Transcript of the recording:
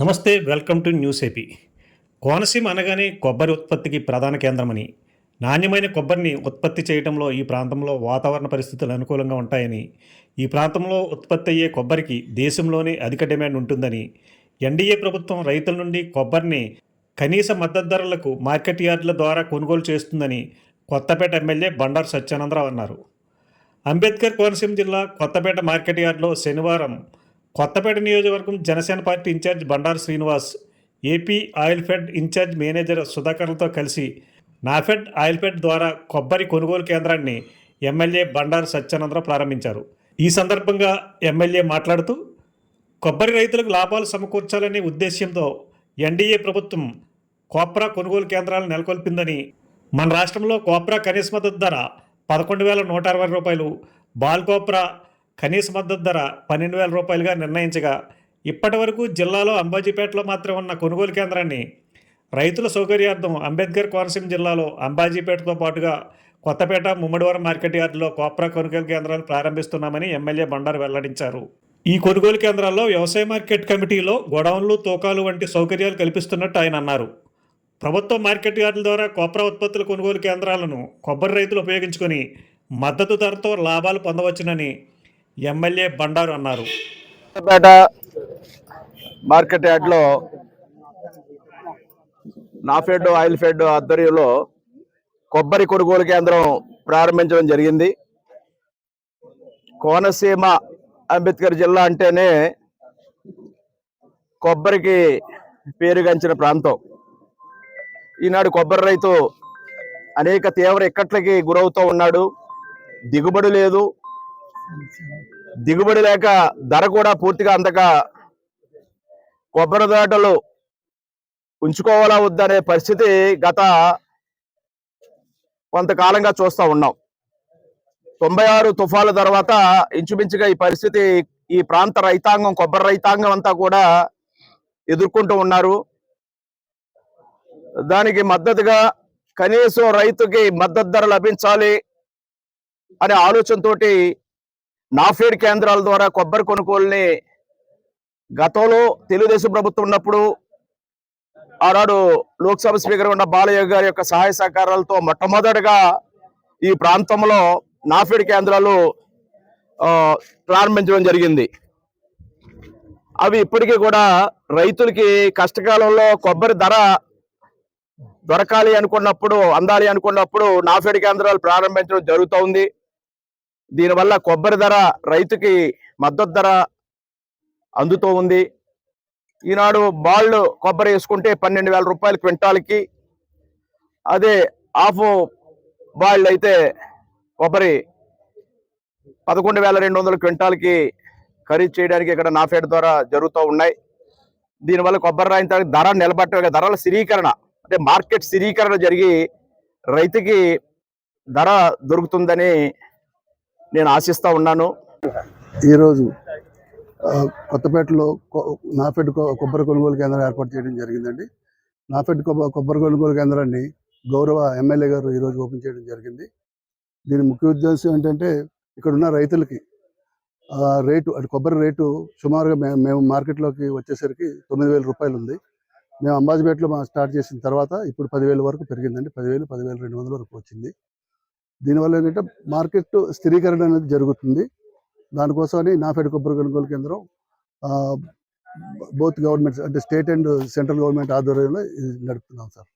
నమస్తే welcome to news AP. Konaseema అనగానే కొబ్బరి ఉత్పత్తికి ప్రధాన కేంద్రమని నాణ్యమైన కొబ్బరిని ఉత్పత్తి చేయడంలో ఈ ప్రాంతంలో వాతావరణ పరిస్థితులు అనుకూలంగా ఉంటాయని ఈ ప్రాంతంలో ఉత్పత్తి అయ్యే కొబ్బరికి దేశంలోనే అధిక డిమాండ్ ఉంటుందని ఎన్డీఏ ప్రభుత్వం రైతుల నుండి కొబ్బరిని కనీస మద్దతు ధరలకు మార్కెట్ యార్డుల ద్వారా కొనుగోలు చేస్తుందని కొత్తపేట ఎమ్మెల్యే బండారు సత్యానందరావు అన్నారు. అంబేద్కర్ కోనసీమ జిల్లా కొత్తపేట మార్కెట్ యార్డ్లో శనివారం కొత్తపేట నియోజకవర్గం Janasena party incharge Bandaru Srinivas AP oil fed incharge manager సుధాకర్లతో కలిసి నాఫెడ్ ఆయిల్ ఫెడ్ ద్వారా కొబ్బరి కొనుగోలు కేంద్రాన్ని ఎమ్మెల్యే బండారు సత్యానందరావు ప్రారంభించారు. ఈ సందర్భంగా ఎమ్మెల్యే మాట్లాడుతూ కొబ్బరి రైతులకు లాభాలు సమకూర్చాలనే ఉద్దేశ్యంతో ఎన్డీఏ ప్రభుత్వం కోప్రా కొనుగోలు కేంద్రాలు నెలకొల్పిందని మన రాష్ట్రంలో కోప్రా కనీస మద్దతు ధర పదకొండు వేల నూట అరవై రూపాయలు బాల్ కోప్రా కనీస మద్దతు ధర పన్నెండు వేల రూపాయలుగా నిర్ణయించగా ఇప్పటి వరకు జిల్లాలో అంబాజీపేటలో మాత్రం ఉన్న కొనుగోలు కేంద్రాన్ని రైతుల సౌకర్యార్థం అంబేద్కర్ కోనసీమ జిల్లాలో అంబాజీపేటతో పాటుగా కొత్తపేట ముమ్మడివరం మార్కెట్ యార్డులో కోప్రా కొనుగోలు కేంద్రాలు ప్రారంభిస్తున్నామని ఎమ్మెల్యే బండారు వెల్లడించారు. ఈ కొనుగోలు కేంద్రాల్లో వ్యవసాయ మార్కెట్ కమిటీలో గొడౌన్లు తూకాలు వంటి సౌకర్యాలు కల్పిస్తున్నట్టు ఆయన అన్నారు. ప్రభుత్వ మార్కెట్ యార్డుల ద్వారా కొబ్బరి ఉత్పత్తుల కొనుగోలు కేంద్రాలను కొబ్బరి రైతులు ఉపయోగించుకొని మద్దతు ధరతో లాభాలు పొందవచ్చునని ఎమ్మెల్యే బండారు అన్నారు. మార్కెట్ యార్డ్లో నాఫెడ్ ఆయిల్ ఫెడ్ ఆధ్వర్యంలో కొబ్బరి కొనుగోలు కేంద్రం ప్రారంభించడం జరిగింది. కోనసీమ అంబేద్కర్ జిల్లా అంటేనే కొబ్బరికి పేరుగాంచిన ప్రాంతం. ఈనాడు కొబ్బరి రైతు అనేక తీవ్ర ఇక్కట్లకి గురవుతూ ఉన్నాడు. దిగుబడి లేదు. దిగుబడి లేక ధర కూడా పూర్తిగా అందక కొబ్బరి తోటలు ఉంచుకోవాలా వద్దనే పరిస్థితి గత కొంతకాలంగా చూస్తూ ఉన్నాం. తొంభై ఆరు తుఫాల తర్వాత ఇంచుమించుగా ఈ పరిస్థితి ఈ ప్రాంత రైతాంగం కొబ్బరి రైతాంగం అంతా కూడా ఎదుర్కొంటూ ఉన్నారు. దానికి మద్దతుగా కనీసం రైతుకి మద్దతు ధర లభించాలి అనే ఆలోచనతోటి నాఫేడ్ కేంద్రాల ద్వారా కొబ్బరి కొనుగోలుని గతంలో తెలుగుదేశం ప్రభుత్వం ఉన్నప్పుడు ఆనాడు లోక్సభ స్పీకర్ ఉన్న బాలయ్య గారి యొక్క సహాయ సహకారాలతో మొట్టమొదటిగా ఈ ప్రాంతంలో నాఫేడ్ కేంద్రాలు ప్రారంభించడం జరిగింది. అవి ఇప్పటికీ కూడా రైతులకి కష్టకాలంలో కొబ్బరి ధర దొరకాలి అనుకున్నప్పుడు అందాలి అనుకున్నప్పుడు నాఫేడ్ కేంద్రాలు ప్రారంభించడం జరుగుతోంది దీనివల్ల కొబ్బరి ధర రైతుకి మద్దతు ధర అందుతూ ఉంది. ఈనాడు బాళ్ళు కొబ్బరి వేసుకుంటే పన్నెండు వేల రూపాయలు క్వింటాల్కి. అదే హాఫ్ బాళ్ళు అయితే కొబ్బరి పదకొండు వేల రెండు వందల క్వింటాల్కి ఖరీదు చేయడానికి ఇక్కడ నాఫేడ్ ద్వారా జరుగుతూ ఉన్నాయి. దీనివల్ల కొబ్బరి రాయిన ధర నిలబట్ట ధరల స్థిరీకరణ అంటే మార్కెట్ స్థిరీకరణ జరిగి రైతుకి ధర దొరుకుతుందని నేను ఆశిస్తా ఉన్నాను. ఈరోజు కొత్తపేటలో కొ- నాఫెడ్ కొ- కొబ్బరి కొనుగోలు కేంద్రం ఏర్పాటు చేయడం జరిగిందండి. నాఫెడ్ కొబ్బరి కొనుగోలు కేంద్రాన్ని గౌరవ ఎమ్మెల్యే గారు ఈరోజు ఓపెన్ చేయడం జరిగింది. దీని ముఖ్య ఉద్దేశం ఏంటంటే ఇక్కడ ఉన్న రైతులకి రేటు అంటే కొబ్బరి రేటు సుమారుగా మేము మేము మార్కెట్లోకి వచ్చేసరికి తొమ్మిది వేల రూపాయలు ఉంది. మేము అంబాజీపేటలో మా స్టార్ట్ చేసిన తర్వాత ఇప్పుడు పదివేల వరకు పెరిగిందండి. పదివేలు పదివేల రెండు వందల వరకు వచ్చింది. దీనివల్ల ఏంటంటే మార్కెట్ స్థిరీకరణ అనేది జరుగుతుంది. దానికోసమని నాఫెడ్ కొబ్బరి కొనుగోలు కేంద్రం బోత్ గవర్నమెంట్స్ అంటే స్టేట్ అండ్ సెంట్రల్ గవర్నమెంట్ ఆధ్వర్యంలో ఇది నడుపుతున్నాం సార్.